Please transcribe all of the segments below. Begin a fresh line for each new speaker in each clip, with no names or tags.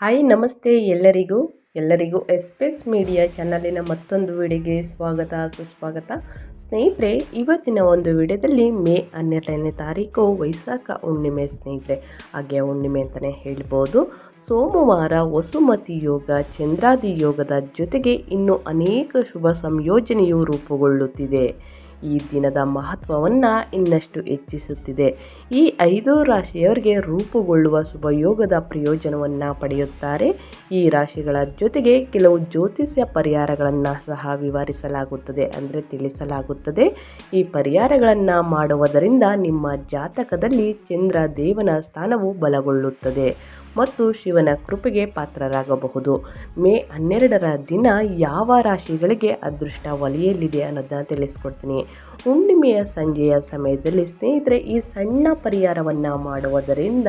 Hi, ನಮಸ್ತೆ ಎಲ್ಲರಿಗೂ. ಎಲ್ಲರಿಗೂ ಎಸ್ಪೆಸ್ ಮೀಡಿಯಾ ಚಾನಲಿನ ಮತ್ತೊಂದು ವಿಡಿಯೋಗೆ ಸ್ವಾಗತ, ಸುಸ್ವಾಗತ. ಸ್ನೇಹಿತರೆ, ಇವತ್ತಿನ ಒಂದು ವಿಡಿಯೋದಲ್ಲಿ ಮೇ ಹನ್ನೆರಡನೇ ತಾರೀಕು ವೈಶಾಖ ಹುಣ್ಣಿಮೆ ಸ್ನೇಹಿತರೆ. ಹಾಗೆ ಹುಣ್ಣಿಮೆ ಅಂತಲೇ ಹೇಳ್ಬೋದು. ಸೋಮವಾರ ವಸುಮತಿ ಯೋಗ, ಚಂದ್ರಾದಿ ಯೋಗದ ಜೊತೆಗೆ ಇನ್ನು ಅನೇಕ ಶುಭ ಸಂಯೋಜನೆಯು ರೂಪುಗೊಳ್ಳುತ್ತಿದೆ. ಈ ದಿನದ ಮಹತ್ವವನ್ನು ಇನ್ನಷ್ಟು ಹೆಚ್ಚಿಸುತ್ತಿದೆ. ಈ ಐದು ರಾಶಿಯವರಿಗೆ ರೂಪುಗೊಳ್ಳುವ ಶುಭಯೋಗದ ಪ್ರಯೋಜನವನ್ನು ಪಡೆಯುತ್ತಾರೆ. ಈ ರಾಶಿಗಳ ಜೊತೆಗೆ ಕೆಲವು ಜ್ಯೋತಿಷ್ಯ ಪರಿಹಾರಗಳನ್ನು ಸಹ ವಿವರಿಸಲಾಗುತ್ತದೆ ಅಂದರೆ ತಿಳಿಸಲಾಗುತ್ತದೆ. ಈ ಪರಿಹಾರಗಳನ್ನು ಮಾಡುವುದರಿಂದ ನಿಮ್ಮ ಜಾತಕದಲ್ಲಿ ಚಂದ್ರ ದೇವನ ಸ್ಥಾನವು ಬಲಗೊಳ್ಳುತ್ತದೆ. ಮತ್ತು ಶಿವನ ಕೃಪೆಗೆ ಪಾತ್ರರಾಗಬಹುದು. ಮೇ ಹನ್ನೆರಡರ ದಿನ ಯಾವ ರಾಶಿಗಳಿಗೆ ಅದೃಷ್ಟ ಒಲೆಯಲ್ಲಿದೆ ಅನ್ನೋದನ್ನ ತಿಳಿಸ್ಕೊಡ್ತೀನಿ. ಹುಣ್ಣಿಮೆಯ ಸಂಜೆಯ ಸಮಯದಲ್ಲಿ ಸ್ನೇಹಿತರೆ, ಈ ಸಣ್ಣ ಪರಿಹಾರವನ್ನು ಮಾಡುವುದರಿಂದ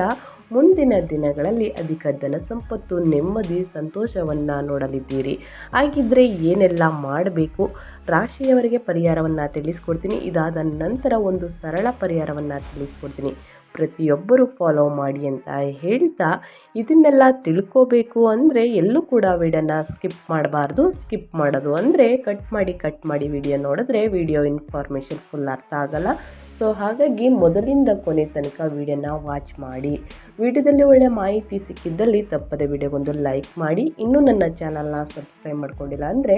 ಮುಂದಿನ ದಿನಗಳಲ್ಲಿ ಅಧಿಕ ಧನ ಸಂಪತ್ತು, ನೆಮ್ಮದಿ, ಸಂತೋಷವನ್ನು ನೋಡಲಿದ್ದೀರಿ. ಹಾಗಿದ್ದರೆ ಏನೆಲ್ಲ ಮಾಡಬೇಕು? ರಾಶಿಯವರಿಗೆ ಪರಿಹಾರವನ್ನು ತಿಳಿಸ್ಕೊಡ್ತೀನಿ. ಇದಾದ ನಂತರ ಒಂದು ಸರಳ ಪರಿಹಾರವನ್ನು ತಿಳಿಸ್ಕೊಡ್ತೀನಿ. ಪ್ರತಿಯೊಬ್ಬರು ಫಾಲೋ ಮಾಡಿ ಅಂತ ಹೇಳ್ತಾ ಇದನ್ನೆಲ್ಲ ತಿಳ್ಕೋಬೇಕು ಅಂದರೆ ಎಲ್ಲೂ ಕೂಡ ವಿಡಿಯೋನ ಸ್ಕಿಪ್ ಮಾಡಬಾರ್ದು. ಸ್ಕಿಪ್ ಮಾಡೋದು ಅಂದರೆ ಕಟ್ ಮಾಡಿ ಕಟ್ ಮಾಡಿ ವಿಡಿಯೋ ನೋಡಿದ್ರೆ ವಿಡಿಯೋ ಇನ್ಫಾರ್ಮೇಷನ್ ಫುಲ್ ಅರ್ಥ ಆಗಲ್ಲ. ಸೊ ಹಾಗಾಗಿ ಮೊದಲಿಂದ ಕೊನೆ ತನಕ ವಿಡಿಯೋನ ವಾಚ್ ಮಾಡಿ, ವಿಡಿಯೋದಲ್ಲಿ ಒಳ್ಳೆಯ ಮಾಹಿತಿ ಸಿಕ್ಕಿದ್ದಲ್ಲಿ ತಪ್ಪದೆ ವಿಡಿಯೋಗೊಂದು ಲೈಕ್ ಮಾಡಿ. ಇನ್ನೂ ನನ್ನ ಚಾನಲ್ನ ಸಬ್ಸ್ಕ್ರೈಬ್ ಮಾಡ್ಕೊಂಡಿಲ್ಲ ಅಂದರೆ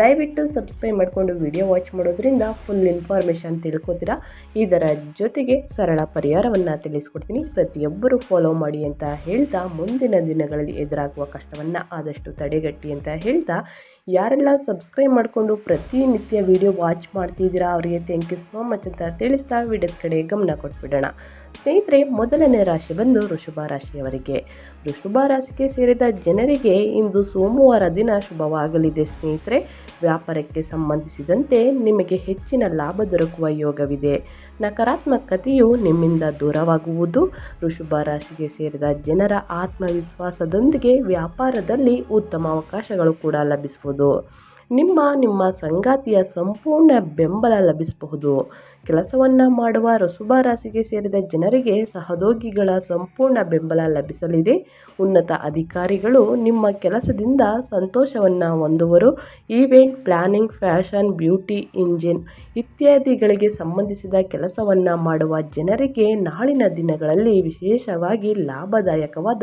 ದಯವಿಟ್ಟು ಸಬ್ಸ್ಕ್ರೈಬ್ ಮಾಡಿಕೊಂಡು ವಿಡಿಯೋ ವಾಚ್ ಮಾಡೋದ್ರಿಂದ ಫುಲ್ ಇನ್ಫಾರ್ಮೇಷನ್ ತಿಳ್ಕೊತೀರಾ? ಇದರ ಜೊತೆಗೆ ಸರಳ ಪರಿಹಾರವನ್ನು ತಿಳಿಸ್ಕೊಡ್ತೀನಿ. ಪ್ರತಿಯೊಬ್ಬರು ಫಾಲೋ ಮಾಡಿ ಅಂತ ಹೇಳ್ತಾ ಮುಂದಿನ ದಿನಗಳಲ್ಲಿ ಎದುರಾಗುವ ಕಷ್ಟವನ್ನು ಆದಷ್ಟು ತಡೆಗಟ್ಟಿ ಅಂತ ಹೇಳ್ತಾ ಯಾರೆಲ್ಲ ಸಬ್ಸ್ಕ್ರೈಬ್ ಮಾಡಿಕೊಂಡು ಪ್ರತಿನಿತ್ಯ ವಿಡಿಯೋ ವಾಚ್ ಮಾಡ್ತಿದ್ದೀರಾ, ಅವರಿಗೆ ಥ್ಯಾಂಕ್ ಯು ಸೋ ಮಚ್ ಅಂತ ತಿಳಿಸ್ತಾ ವಿಡಿಯೋದ ಕಡೆ ಗಮನ ಕೊಟ್ಬಿಡೋಣ. ಸ್ನೇಹಿತರೆ, ಮೊದಲನೇ ರಾಶಿ ಬಂದು ಋಷಭ ರಾಶಿಯವರಿಗೆ. ಋಷಭ ರಾಶಿಗೆ ಸೇರಿದ ಜನರಿಗೆ ಇಂದು ಸೋಮವಾರ ದಿನ ಶುಭವಾಗಲಿದೆ ಸ್ನೇಹಿತರೆ. ವ್ಯಾಪಾರಕ್ಕೆ ಸಂಬಂಧಿಸಿದಂತೆ ನಿಮಗೆ ಹೆಚ್ಚಿನ ಲಾಭ ದೊರಕುವ ಯೋಗವಿದೆ. ನಕಾರಾತ್ಮಕತೆಯು ನಿಮ್ಮಿಂದ ದೂರವಾಗುವುದು. ಋಷಭ ರಾಶಿಗೆ ಸೇರಿದ ಜನರ ಆತ್ಮವಿಶ್ವಾಸದೊಂದಿಗೆ ವ್ಯಾಪಾರದಲ್ಲಿ ಉತ್ತಮ ಅವಕಾಶಗಳು ಕೂಡ ಲಭಿಸುವುದು. ನಿಮ್ಮ ನಿಮ್ಮ ಸಂಗಾತಿಯ ಸಂಪೂರ್ಣ ಬೆಂಬಲ ಲಭಿಸಬಹುದು. ಕೆಲಸವನ್ನು ಮಾಡುವ ರಸುಬ ರಾಶಿಗೆ ಸೇರಿದ ಜನರಿಗೆ ಸಹದೋಗಿಗಳ ಸಂಪೂರ್ಣ ಬೆಂಬಲ ಲಭಿಸಲಿದೆ. ಉನ್ನತ ಅಧಿಕಾರಿಗಳು ನಿಮ್ಮ ಕೆಲಸದಿಂದ ಸಂತೋಷವನ್ನು ಹೊಂದುವರು. Event planning, fashion, beauty, engine ಇತ್ಯಾದಿಗಳಿಗೆ ಸಂಬಂಧಿಸಿದ ಕೆಲಸವನ್ನು ಮಾಡುವ ಜನರಿಗೆ ನಾಳಿನ ದಿನಗಳಲ್ಲಿ ವಿಶೇಷವಾಗಿ ಲಾಭದಾಯಕವಾದ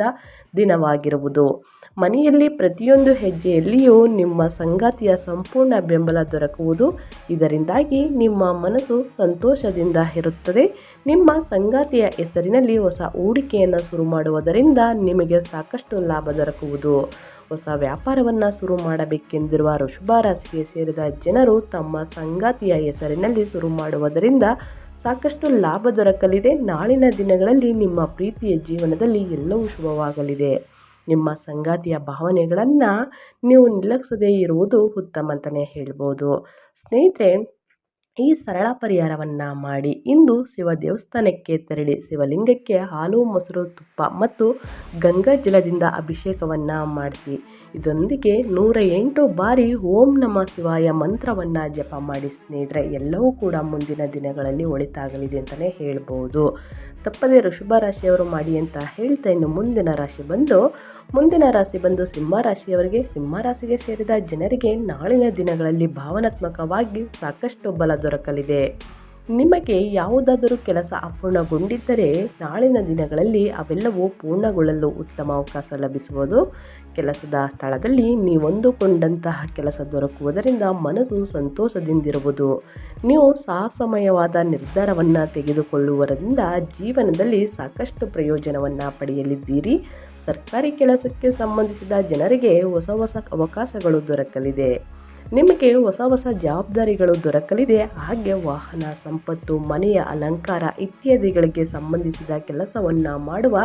ದಿನವಾಗಿರುವುದು. ಮನೆಯಲ್ಲಿ ಪ್ರತಿಯೊಂದು ಹೆಜ್ಜೆಯಲ್ಲಿಯೂ ನಿಮ್ಮ ಸಂಗಾತಿಯ ಸಂಪೂರ್ಣ ಬೆಂಬಲ ದೊರಕುವುದು. ಇದರಿಂದಾಗಿ ನಿಮ್ಮ ಮನಸ್ಸು ಸಂತೋಷದಿಂದ ಇರುತ್ತದೆ. ನಿಮ್ಮ ಸಂಗಾತಿಯ ಹೆಸರಿನಲ್ಲಿ ಹೊಸ ಹೂಡಿಕೆಯನ್ನು ಶುರು ಮಾಡುವುದರಿಂದ ನಿಮಗೆ ಸಾಕಷ್ಟು ಲಾಭ ದೊರಕುವುದು. ಹೊಸ ವ್ಯಾಪಾರವನ್ನು ಶುರು ಮಾಡಬೇಕೆಂದಿರುವ ಋಷಭ ರಾಶಿಗೆ ಸೇರಿದ ಜನರು ತಮ್ಮ ಸಂಗಾತಿಯ ಹೆಸರಿನಲ್ಲಿ ಶುರು ಮಾಡುವುದರಿಂದ ಸಾಕಷ್ಟು ಲಾಭ ದೊರಕಲಿದೆ. ನಾಳಿನ ದಿನಗಳಲ್ಲಿ ನಿಮ್ಮ ಪ್ರೀತಿಯ ಜೀವನದಲ್ಲಿ ಎಲ್ಲವೂ ಶುಭವಾಗಲಿದೆ. ನಿಮ್ಮ ಸಂಗಾತಿಯ ಭಾವನೆಗಳನ್ನು ನೀವು ನಿರ್ಲಕ್ಷದೇ ಇರುವುದು ಉತ್ತಮ ಅಂತಲೇ ಹೇಳ್ಬೋದು. ಸ್ನೇಹಿತರೆ, ಈ ಸರಳ ಪರಿಹಾರವನ್ನು ಮಾಡಿ. ಇಂದು ಶಿವ ದೇವಸ್ಥಾನಕ್ಕೆ ತೆರಳಿ ಶಿವಲಿಂಗಕ್ಕೆ ಹಾಲು, ಮೊಸರು, ತುಪ್ಪ ಮತ್ತು ಗಂಗಾ ಜಲದಿಂದ ಅಭಿಷೇಕವನ್ನು ಮಾಡಿಸಿ. ಇದರೊಂದಿಗೆ ನೂರ ಎಂಟು ಬಾರಿ ಓಂ ನಮ ಶಿವಾಯ ಮಂತ್ರವನ್ನು ಜಪ ಮಾಡಿ ಸ್ನೇಹಿತರೆ, ಎಲ್ಲವೂ ಕೂಡ ಮುಂದಿನ ದಿನಗಳಲ್ಲಿ ಒಳಿತಾಗಲಿದೆ ಅಂತಲೇ ಹೇಳ್ಬೋದು. ತಪ್ಪದೇ ಋಷಭ ರಾಶಿಯವರು ಮಾಡಿ ಅಂತ ಹೇಳ್ತಾ ಇನ್ನು ಮುಂದಿನ ರಾಶಿ ಬಂದು, ಮುಂದಿನ ರಾಶಿ ಬಂದು ಸಿಂಹ ರಾಶಿಯವರಿಗೆ, ಸಿಂಹ ರಾಶಿಗೆ ಸೇರಿದ ಜನರಿಗೆ ನಾಳಿನ ದಿನಗಳಲ್ಲಿ ಭಾವನಾತ್ಮಕವಾಗಿ ಸಾಕಷ್ಟು ಬಲ ದೊರಕಲಿದೆ. ನಿಮಗೆ ಯಾವುದಾದರೂ ಕೆಲಸ ಅಪೂರ್ಣಗೊಂಡಿದ್ದರೆ ನಾಳಿನ ದಿನಗಳಲ್ಲಿ ಅವೆಲ್ಲವೂ ಪೂರ್ಣಗೊಳ್ಳಲು ಉತ್ತಮ ಅವಕಾಶ ಲಭಿಸುವುದು ಕೆಲಸದ ಸ್ಥಳದಲ್ಲಿ ನೀವೊಂದುಕೊಂಡಂತಹ ಕೆಲಸ ದೊರಕುವುದರಿಂದ ಮನಸ್ಸು ಸಂತೋಷದಿಂದಿರುವುದು ನೀವು ಸಾಹಸಮಯವಾದ ನಿರ್ಧಾರವನ್ನು ತೆಗೆದುಕೊಳ್ಳುವುದರಿಂದ ಜೀವನದಲ್ಲಿ ಸಾಕಷ್ಟು ಪ್ರಯೋಜನವನ್ನು ಪಡೆಯಲಿದ್ದೀರಿ. ಸರ್ಕಾರಿ ಕೆಲಸಕ್ಕೆ ಸಂಬಂಧಿಸಿದ ಜನರಿಗೆ ಹೊಸ ಹೊಸ ಅವಕಾಶಗಳು ದೊರಕಲಿದೆ. ನಿಮಗೆ ಹೊಸ ಹೊಸ ಜವಾಬ್ದಾರಿಗಳು ದೊರಕಲಿದೆ. ಹಾಗೆ ವಾಹನ ಸಂಪತ್ತು ಮನೆಯ ಅಲಂಕಾರ ಇತ್ಯಾದಿಗಳಿಗೆ ಸಂಬಂಧಿಸಿದ ಕೆಲಸವನ್ನು ಮಾಡುವ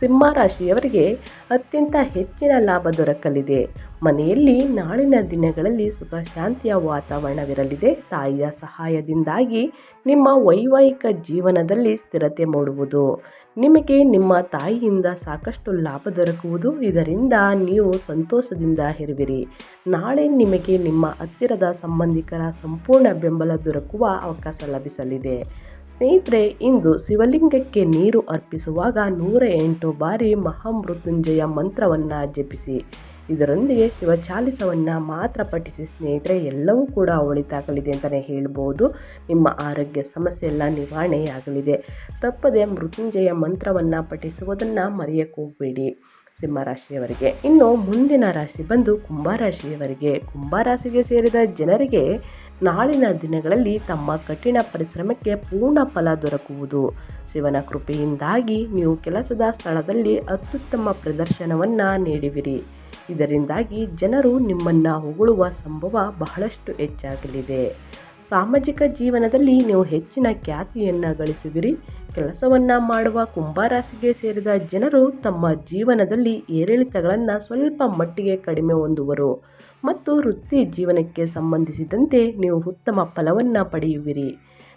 ಸಿಂಹರಾಶಿಯವರಿಗೆ ಅತ್ಯಂತ ಹೆಚ್ಚಿನ ಲಾಭ ದೊರಕಲಿದೆ. ಮನೆಯಲ್ಲಿ ನಾಳಿನ ದಿನಗಳಲ್ಲಿ ಸುಖ ಶಾಂತಿಯ ವಾತಾವರಣವಿರಲಿದೆ. ತಾಯಿಯ ಸಹಾಯದಿಂದಾಗಿ ನಿಮ್ಮ ವೈವಾಹಿಕ ಜೀವನದಲ್ಲಿ ಸ್ಥಿರತೆ ಮೂಡುವುದು. ನಿಮಗೆ ನಿಮ್ಮ ತಾಯಿಯಿಂದ ಸಾಕಷ್ಟು ಲಾಭ ದೊರಕುವುದು. ಇದರಿಂದ ನೀವು ಸಂತೋಷದಿಂದ ಇರುವಿರಿ. ನಾಳೆ ನಿಮಗೆ ನಿಮ್ಮ ಹತ್ತಿರದ ಸಂಬಂಧಿಕರ ಸಂಪೂರ್ಣ ಬೆಂಬಲ ದೊರಕುವ ಅವಕಾಶ ಲಭಿಸಲಿದೆ. ಸ್ನೇಹಿತರೆ, ಇಂದು ಶಿವಲಿಂಗಕ್ಕೆ ನೀರು ಅರ್ಪಿಸುವಾಗ ನೂರ ಎಂಟು ಬಾರಿ ಮಹಾಮೃತ್ಯುಂಜಯ ಮಂತ್ರವನ್ನು ಜಪಿಸಿ. ಇದರೊಂದಿಗೆ ಶಿವ ಚಾಲಿಸವನ್ನು ಮಾತ್ರ ಪಠಿಸಿ ಸ್ನೇಹಿತರೆ, ಎಲ್ಲವೂ ಕೂಡ ಒಳಿತಾಗಲಿದೆ ಅಂತಲೇ ಹೇಳ್ಬೋದು. ನಿಮ್ಮ ಆರೋಗ್ಯ ಸಮಸ್ಯೆ ಎಲ್ಲ ನಿವಾರಣೆಯಾಗಲಿದೆ. ತಪ್ಪದೆ ಮೃತ್ಯುಂಜಯ ಮಂತ್ರವನ್ನು ಪಠಿಸುವುದನ್ನು ಮರೆಯಕ್ಕೆ ಹೋಗಬೇಡಿ. ಸಿಂಹರಾಶಿಯವರಿಗೆ ಇನ್ನು ಮುಂದಿನ ರಾಶಿ ಬಂದು ಕುಂಭರಾಶಿಯವರಿಗೆ ಕುಂಭರಾಶಿಗೆ ಸೇರಿದ ಜನರಿಗೆ ನಾಳಿನ ದಿನಗಳಲ್ಲಿ ತಮ್ಮ ಕಠಿಣ ಪರಿಶ್ರಮಕ್ಕೆ ಪೂರ್ಣ ಫಲ ದೊರಕುವುದು. ಶಿವನ ಕೃಪೆಯಿಂದಾಗಿ ನೀವು ಕೆಲಸದ ಸ್ಥಳದಲ್ಲಿ ಅತ್ಯುತ್ತಮ ಪ್ರದರ್ಶನವನ್ನು ನೀಡುವಿರಿ. ಇದರಿಂದಾಗಿ ಜನರು ನಿಮ್ಮನ್ನು ಹೊಗಳುವ ಸಂಭವ ಬಹಳಷ್ಟು ಹೆಚ್ಚಾಗಲಿದೆ. ಸಾಮಾಜಿಕ ಜೀವನದಲ್ಲಿ ನೀವು ಹೆಚ್ಚಿನ ಖ್ಯಾತಿಯನ್ನು ಗಳಿಸಿದಿರಿ. ಕೆಲಸವನ್ನು ಮಾಡುವ ಕುಂಭರಾಶಿಗೆ ಸೇರಿದ ಜನರು ತಮ್ಮ ಜೀವನದಲ್ಲಿ ಏರಿಳಿತಗಳನ್ನು ಸ್ವಲ್ಪ ಮಟ್ಟಿಗೆ ಕಡಿಮೆ ಹೊಂದುವರು. ಮತ್ತು ವೃತ್ತಿ ಜೀವನಕ್ಕೆ ಸಂಬಂಧಿಸಿದಂತೆ ನೀವು ಉತ್ತಮ ಫಲವನ್ನು ಪಡೆಯುವಿರಿ.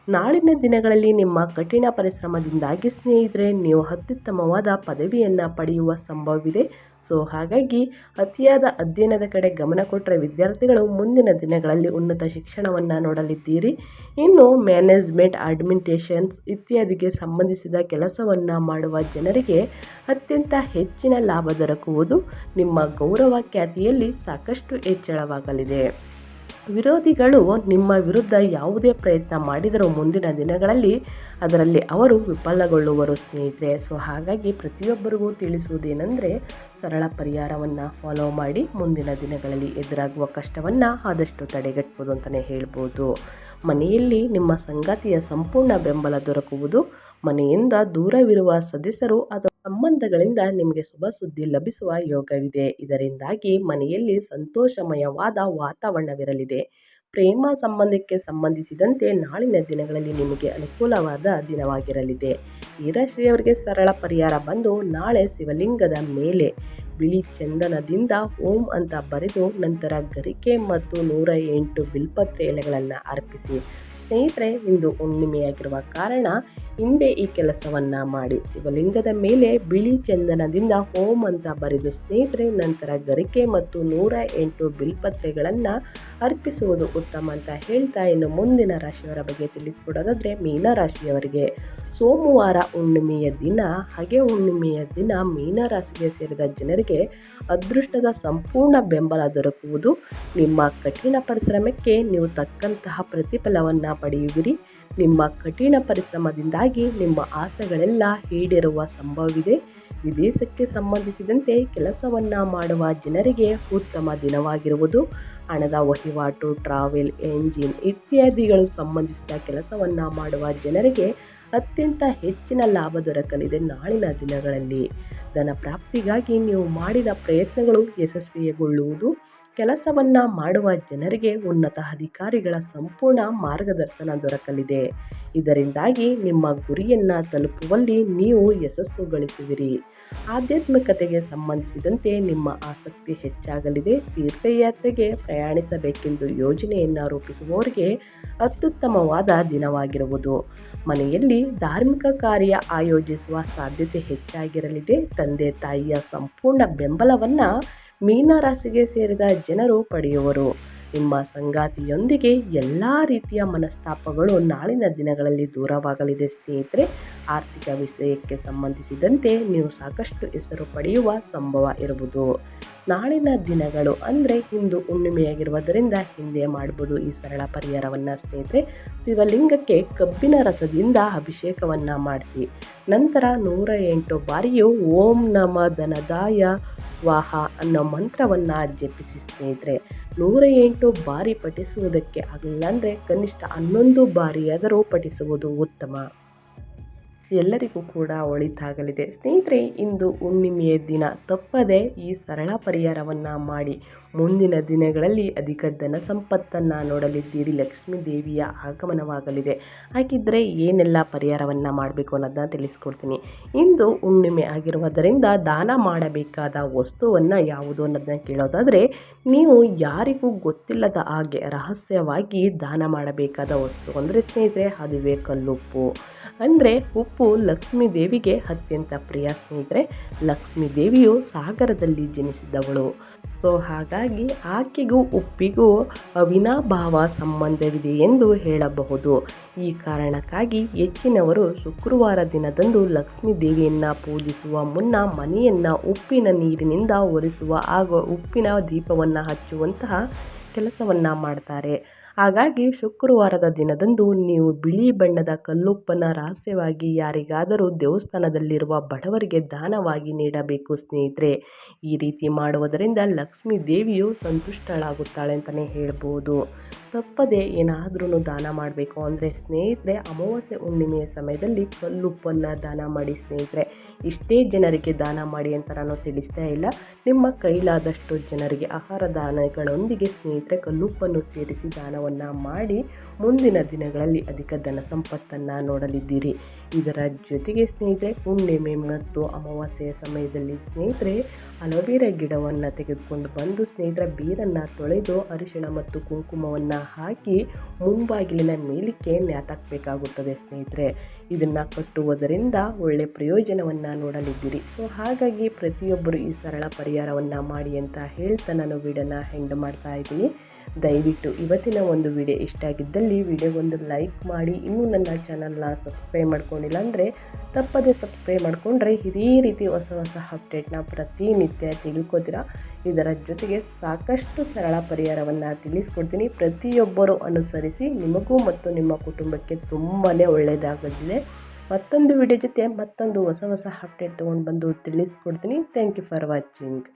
ನಾಳಿನ ದಿನಗಳಲ್ಲಿ ನಿಮ್ಮ ಕಠಿಣ ಪರಿಶ್ರಮದಿಂದಾಗಿ ಸ್ನೇಹಿತರೆ, ನೀವು ಅತ್ಯುತ್ತಮವಾದ ಪದವಿಯನ್ನು ಪಡೆಯುವ ಸಂಭವವಿದೆ. ಸೊ ಹಾಗಾಗಿ ಅತಿಯಾದ ಅಧ್ಯಯನದ ಕಡೆ ಗಮನ ಕೊಟ್ಟರೆ ವಿದ್ಯಾರ್ಥಿಗಳು ಮುಂದಿನ ದಿನಗಳಲ್ಲಿ ಉನ್ನತ ಶಿಕ್ಷಣವನ್ನು ನೋಡಲಿದ್ದೀರಿ. ಇನ್ನು ಮ್ಯಾನೇಜ್ಮೆಂಟ್ ಅಡ್ಮಿನಿಸ್ಟ್ರೇಷನ್ಸ್ ಇತ್ಯಾದಿಗೆ ಸಂಬಂಧಿಸಿದ ಕೆಲಸವನ್ನು ಮಾಡುವ ಜನರಿಗೆ ಅತ್ಯಂತ ಹೆಚ್ಚಿನ ಲಾಭ ದೊರಕುವುದು ನಿಮ್ಮ ಗೌರವ ಖ್ಯಾತಿಯಲ್ಲಿ ಸಾಕಷ್ಟು ಹೆಚ್ಚಳವಾಗಲಿದೆ. ವಿರೋಧಿಗಳು ನಿಮ್ಮ ವಿರುದ್ಧ ಯಾವುದೇ ಪ್ರಯತ್ನ ಮಾಡಿದರೂ ಮುಂದಿನ ದಿನಗಳಲ್ಲಿ ಅದರಲ್ಲಿ ಅವರು ವಿಫಲಗೊಳ್ಳುವರು ಸ್ನೇಹಿತರೆ. ಸೊ, ಹಾಗಾಗಿ ಪ್ರತಿಯೊಬ್ಬರಿಗೂ ತಿಳಿಸುವುದೇನೆಂದರೆ ಸರಳ ಪರಿಹಾರವನ್ನು ಫಾಲೋ ಮಾಡಿ ಮುಂದಿನ ದಿನಗಳಲ್ಲಿ ಎದುರಾಗುವ ಕಷ್ಟವನ್ನು ಆದಷ್ಟು ತಡೆಗಟ್ಬೋದು ಅಂತಲೇ ಹೇಳ್ಬೋದು. ಮನೆಯಲ್ಲಿ ನಿಮ್ಮ ಸಂಗಾತಿಯ ಸಂಪೂರ್ಣ ಬೆಂಬಲ ದೊರಕುವುದು, ಮನೆಯಿಂದ ದೂರವಿರುವ ಸದಸ್ಯರು ಅಥವಾ ಸಂಬಂಧಗಳಿಂದ ನಿಮಗೆ ಶುಭ ಸುದ್ದಿ ಲಭಿಸುವ ಯೋಗವಿದೆ. ಇದರಿಂದಾಗಿ ಮನೆಯಲ್ಲಿ ಸಂತೋಷಮಯವಾದ ವಾತಾವರಣವಿರಲಿದೆ. ಪ್ರೇಮ ಸಂಬಂಧಕ್ಕೆ ಸಂಬಂಧಿಸಿದಂತೆ ನಾಳಿನ ದಿನಗಳಲ್ಲಿ ನಿಮಗೆ ಅನುಕೂಲವಾದ ದಿನವಾಗಿರಲಿದೆ. ಈ ರಾಶಿಯವರಿಗೆ ಸರಳ ಪರಿಹಾರ ಬಂದು ನಾಳೆ ಶಿವಲಿಂಗದ ಮೇಲೆ. ಬಿಳಿ ಚಂದನದಿಂದ ಓಂ ಅಂತ ಬರೆದು ನಂತರ ಗರಿಕೆ ಮತ್ತು ನೂರ ಎಂಟು ಬಿಲ್ಪತ್ರೆ ಎಲೆಗಳನ್ನು ಅರ್ಪಿಸಿ. ಸ್ನೇಹಿತರೆ, ಇಂದು ಹುಣ್ಣಿಮೆಯಾಗಿರುವ ಕಾರಣ ಹಿಂದೆ ಈ ಕೆಲಸವನ್ನು ಮಾಡಿ ಶಿವಲಿಂಗದ ಮೇಲೆ ಬಿಳಿ ಚಂದನದಿಂದ ಹೋಮ್ ಅಂತ ಬರೆದು ಸ್ನೇಹಿತರೆ, ನಂತರ ಗರಿಕೆ ಮತ್ತು ನೂರ ಎಂಟು ಬಿಲ್ಪತ್ರೆಗಳನ್ನು ಅರ್ಪಿಸುವುದು ಉತ್ತಮ ಅಂತ ಹೇಳ್ತಾ ಇನ್ನು ಮುಂದಿನ ರಾಶಿಯವರ ಬಗ್ಗೆ ತಿಳಿಸ್ಕೊಡೋದಾದರೆ ಮೀನರಾಶಿಯವರಿಗೆ ಸೋಮವಾರ ಹುಣ್ಣಿಮೆಯ ದಿನ, ಹಾಗೆ ಹುಣ್ಣಿಮೆಯ ದಿನ ಮೀನರಾಶಿಗೆ ಸೇರಿದ ಜನರಿಗೆ ಅದೃಷ್ಟದ ಸಂಪೂರ್ಣ ಬೆಂಬಲ ದೊರಕುವುದು. ನಿಮ್ಮ ಕಠಿಣ ಪರಿಶ್ರಮಕ್ಕೆ ನೀವು ತಕ್ಕಂತಹ ಪ್ರತಿಫಲವನ್ನು ಪಡೆಯುವಿರಿ. ನಿಮ್ಮ ಕಠಿಣ ಪರಿಶ್ರಮದಿಂದಾಗಿ ನಿಮ್ಮ ಆಸೆಗಳೆಲ್ಲ ಈಡೇರುವ ಸಂಭವವಿದೆ. ವಿದೇಶಕ್ಕೆ ಸಂಬಂಧಿಸಿದಂತೆ ಕೆಲಸವನ್ನು ಮಾಡುವ ಜನರಿಗೆ ಉತ್ತಮ ದಿನವಾಗಿರುವುದು. ಹಣದ ವಹಿವಾಟು ಟ್ರಾವೆಲ್ ಎಂಜಿನ್ ಇತ್ಯಾದಿಗಳು ಸಂಬಂಧಿಸಿದ ಕೆಲಸವನ್ನು ಮಾಡುವ ಜನರಿಗೆ ಅತ್ಯಂತ ಹೆಚ್ಚಿನ ಲಾಭ ದೊರಕಲಿದೆ ನಾಳಿನ ದಿನಗಳಲ್ಲಿ. ಧನ ಪ್ರಾಪ್ತಿಗಾಗಿ ನೀವು ಮಾಡಿದ ಪ್ರಯತ್ನಗಳು ಯಶಸ್ವಿಗೊಳ್ಳುವುದು. ಕೆಲಸವನ್ನು ಮಾಡುವ ಜನರಿಗೆ ಉನ್ನತ ಅಧಿಕಾರಿಗಳ ಸಂಪೂರ್ಣ ಮಾರ್ಗದರ್ಶನ ದೊರಕಲಿದೆ. ಇದರಿಂದಾಗಿ ನಿಮ್ಮ ಗುರಿಯನ್ನು ತಲುಪುವಲ್ಲಿ ನೀವು ಯಶಸ್ಸು ಗಳಿಸುವಿರಿ. ಆಧ್ಯಾತ್ಮಿಕತೆಗೆ ಸಂಬಂಧಿಸಿದಂತೆ ನಿಮ್ಮ ಆಸಕ್ತಿ ಹೆಚ್ಚಾಗಲಿದೆ. ತೀರ್ಥಯಾತ್ರೆಗೆ ಪ್ರಯಾಣಿಸಬೇಕೆಂದು ಯೋಜನೆಯನ್ನು ರೂಪಿಸುವವರಿಗೆ ಅತ್ಯುತ್ತಮವಾದ ದಿನವಾಗಿರುವುದು. ಮನೆಯಲ್ಲಿ ಧಾರ್ಮಿಕ ಕಾರ್ಯ ಆಯೋಜಿಸುವ ಸಾಧ್ಯತೆ ಹೆಚ್ಚಾಗಿರಲಿದೆ. ತಂದೆ ತಾಯಿಯ ಸಂಪೂರ್ಣ ಬೆಂಬಲವನ್ನು ಮೀನರಾಶಿಗೆ ಸೇರಿದ ಜನರು ಪಡೆಯುವರು. ನಿಮ್ಮ ಸಂಗಾತಿಯೊಂದಿಗೆ ಎಲ್ಲ ರೀತಿಯ ಮನಸ್ತಾಪಗಳು ನಾಳಿನ ದಿನಗಳಲ್ಲಿ ದೂರವಾಗಲಿದೆ ಸ್ನೇಹಿತರೆ. ಆರ್ಥಿಕ ವಿಷಯಕ್ಕೆ ಸಂಬಂಧಿಸಿದಂತೆ ನೀವು ಸಾಕಷ್ಟು ಹೆಸರು ಪಡೆಯುವ ಸಂಭವ ಇರುವುದು. ನಾಳಿನ ದಿನಗಳು ಅಂದರೆ ಇಂದು ಹುಣ್ಣಿಮೆಯಾಗಿರುವುದರಿಂದ ಹಿಂದೆ ಮಾಡ್ಬೋದು ಈ ಸರಳ ಪರಿಹಾರವನ್ನು ಸ್ನೇಹಿತರೆ. ಶಿವಲಿಂಗಕ್ಕೆ ಕಬ್ಬಿನ ರಸದಿಂದ ಅಭಿಷೇಕವನ್ನು ಮಾಡಿಸಿ. ನಂತರ ನೂರ ಎಂಟು ಬಾರಿಯು ಓಂ ನಮ ಧನದಾಯ ವಾಹ ಅನ್ನೋ ಮಂತ್ರವನ್ನು ಜಪಿಸಿ ಸ್ನೇಹಿತರೆ. ನೂರ ಎಂಟು ಬಾರಿ ಪಠಿಸುವುದಕ್ಕೆ ಆಗಲಿಲ್ಲ ಅಂದರೆ ಕನಿಷ್ಠ ಹನ್ನೊಂದು ಬಾರಿಯಾದರೂ ಪಠಿಸುವುದು ಉತ್ತಮ. ಎಲ್ಲರಿಗೂ ಕೂಡ ಒಳಿತಾಗಲಿದೆ. ಸ್ನೇಹಿತರೆ ಇಂದು ಹುಣ್ಣಿಮೆಯ ದಿನ. ತಪ್ಪದೆ ಈ ಸರಳ ಪರಿಹಾರವನ್ನು ಮಾಡಿ ಮುಂದಿನ ದಿನಗಳಲ್ಲಿ ಅಧಿಕ ಧನ ಸಂಪತ್ತನ್ನು ನೋಡಲಿದ್ದೀರಿ. ಲಕ್ಷ್ಮೀ ದೇವಿಯ ಆಗಮನವಾಗಲಿದೆ. ಹಾಗಿದ್ದರೆ ಏನೆಲ್ಲ ಪರಿಹಾರವನ್ನು ಮಾಡಬೇಕು ಅನ್ನೋದನ್ನ ತಿಳಿಸ್ಕೊಡ್ತೀನಿ. ಇಂದು ಹುಣ್ಣಿಮೆ ಆಗಿರುವುದರಿಂದ ದಾನ ಮಾಡಬೇಕಾದ ವಸ್ತುವನ್ನು ಯಾವುದು ಅನ್ನೋದನ್ನ ಕೇಳೋದಾದರೆ, ನೀವು ಯಾರಿಗೂ ಗೊತ್ತಿಲ್ಲದ ಹಾಗೆ ರಹಸ್ಯವಾಗಿ ದಾನ ಮಾಡಬೇಕಾದ ವಸ್ತು. ಅಂದರೆ ಸ್ನೇಹಿತರೆ, ಅದುವೇ ಕಲ್ಲುಪ್ಪು. ಅಂದರೆ ಉಪ್ಪು ಲಕ್ಷ್ಮೀ ದೇವಿಗೆ ಅತ್ಯಂತ ಪ್ರಿಯ ಸ್ನೇಹಿತರೆ, ಲಕ್ಷ್ಮೀ ದೇವಿಯು ಸಾಗರದಲ್ಲಿ ಜನಿಸಿದವಳು. ಸೊ ಹಾಗಾಗಿ ಆಕೆಗೂ ಉಪ್ಪಿಗೂ ಅವಿನಾಭಾವ ಸಂಬಂಧವಿದೆ ಎಂದು ಹೇಳಬಹುದು. ಈ ಕಾರಣಕ್ಕಾಗಿ ಹೆಚ್ಚಿನವರು ಶುಕ್ರವಾರ ದಿನದಂದು ಲಕ್ಷ್ಮೀ ದೇವಿಯನ್ನು ಪೂಜಿಸುವ ಮುನ್ನ ಮನೆಯನ್ನು ಉಪ್ಪಿನ ನೀರಿನಿಂದ ಒರೆಸುವ ಹಾಗೂ ಉಪ್ಪಿನ ದೀಪವನ್ನು ಹಚ್ಚುವಂತಹ ಕೆಲಸವನ್ನು ಮಾಡ್ತಾರೆ. ಹಾಗಾಗಿ ಶುಕ್ರವಾರದ ದಿನದಂದು ನೀವು ಬಿಳಿ ಬಣ್ಣದ ಕಲ್ಲುಪ್ಪನ್ನು ರಹಸ್ಯವಾಗಿ ಯಾರಿಗಾದರೂ ದೇವಸ್ಥಾನದಲ್ಲಿರುವ ಬಡವರಿಗೆ ದಾನವಾಗಿ ನೀಡಬೇಕು ಸ್ನೇಹಿತರೆ. ಈ ರೀತಿ ಮಾಡುವುದರಿಂದ ಲಕ್ಷ್ಮೀ ದೇವಿಯು ಸಂತುಷ್ಟಳಾಗುತ್ತಾಳೆ ಅಂತಲೇ ಹೇಳ್ಬೋದು. ತಪ್ಪದೆ ಏನಾದ್ರೂ ದಾನ ಮಾಡಬೇಕು ಅಂದರೆ ಸ್ನೇಹಿತರೆ, ಅಮಾವಾಸ್ಯೆ ಹುಣ್ಣಿಮೆಯ ಸಮಯದಲ್ಲಿ ಕಲ್ಲುಪ್ಪನ್ನು ದಾನ ಮಾಡಿ ಸ್ನೇಹಿತರೆ. ಇಷ್ಟೇ ಜನರಿಗೆ ದಾನ ಮಾಡಿ ಅಂತ ನಾನು ತಿಳಿಸ್ತಾ ಇಲ್ಲ. ನಿಮ್ಮ ಕೈಲಾದಷ್ಟು ಜನರಿಗೆ ಆಹಾರ ದಾನಗಳೊಂದಿಗೆ ಸ್ನೇಹಿತರೆ ಕಲ್ಲುಪ್ಪನ್ನು ಸೇರಿಸಿ ದಾನವನ್ನು ಮಾಡಿ ಮುಂದಿನ ದಿನಗಳಲ್ಲಿ ಅಧಿಕ ಧನ ಸಂಪತ್ತನ್ನು ನೋಡಲಿದ್ದೀರಿ. ಇದರ ಜೊತೆಗೆ ಸ್ನೇಹಿತರೆ, ಹುಣ್ಣಿಮೆ ಮತ್ತು ಅಮಾವಾಸ್ಯೆಯ ಸಮಯದಲ್ಲಿ ಸ್ನೇಹಿತರೆ ಅಲೋವೆರಾ ಗಿಡವನ್ನು ತೆಗೆದುಕೊಂಡು ಬಂದು ಸ್ನೇಹಿತರ ಬೀರನ್ನು ತೊಳೆದು ಅರಿಶಿಣ ಮತ್ತು ಕುಂಕುಮವನ್ನು ಹಾಕಿ ಮುಂಬಾಗಿಲಿನ ಮೇಲಿಕ್ಕೆ ನೇತಾಕಬೇಕಾಗುತ್ತದೆ ಸ್ನೇಹಿತರೆ. ಇದನ್ನು ಕಟ್ಟುವುದರಿಂದ ಒಳ್ಳೆ ಪ್ರಯೋಜನವನ್ನು ನೋಡಲಿದ್ದೀರಿ. ಸೊ ಹಾಗಾಗಿ ಪ್ರತಿಯೊಬ್ಬರು ಈ ಸರಳ ಪರಿಹಾರವನ್ನು ಮಾಡಿ ಅಂತ ಹೇಳ್ತಾ ನಾನು ವೀಡಿಯೋನ ಹೆಂಡ್ ಮಾಡ್ತಾ ಇದ್ದೀನಿ. ದಯವಿಟ್ಟು ಇವತ್ತಿನ ಒಂದು ವಿಡಿಯೋ ಇಷ್ಟ ಆಗಿದ್ದಲ್ಲಿ ವಿಡಿಯೋಗೊಂದು ಲೈಕ್ ಮಾಡಿ. ಇನ್ನೂ ನನ್ನ ಚಾನಲ್ನ ಸಬ್ಸ್ಕ್ರೈಬ್ ಮಾಡ್ಕೊಂಡಿಲ್ಲ ಅಂದರೆ ತಪ್ಪದೆ ಸಬ್ಸ್ಕ್ರೈಬ್ ಮಾಡಿಕೊಂಡ್ರೆ ಇದೇ ರೀತಿ ಹೊಸ ಹೊಸ ಅಪ್ಡೇಟ್ನ ಪ್ರತಿನಿತ್ಯ ತಿಳ್ಕೊತೀರಾ? ಇದರ ಜೊತೆಗೆ ಸಾಕಷ್ಟು ಸರಳ ಪರಿಹಾರವನ್ನು ತಿಳಿಸ್ಕೊಡ್ತೀನಿ. ಪ್ರತಿಯೊಬ್ಬರು ಅನುಸರಿಸಿ ನಿಮಗೂ ಮತ್ತು ನಿಮ್ಮ ಕುಟುಂಬಕ್ಕೆ ತುಂಬಾ ಒಳ್ಳೆಯದಾಗಲಿದೆ. ಮತ್ತೊಂದು ವಿಡಿಯೋ ಜೊತೆ ಮತ್ತೊಂದು ಹೊಸ ಹೊಸ ಅಪ್ಡೇಟ್ ತೊಗೊಂಡು ಬಂದು ತಿಳಿಸ್ಕೊಡ್ತೀನಿ. Thank you for watching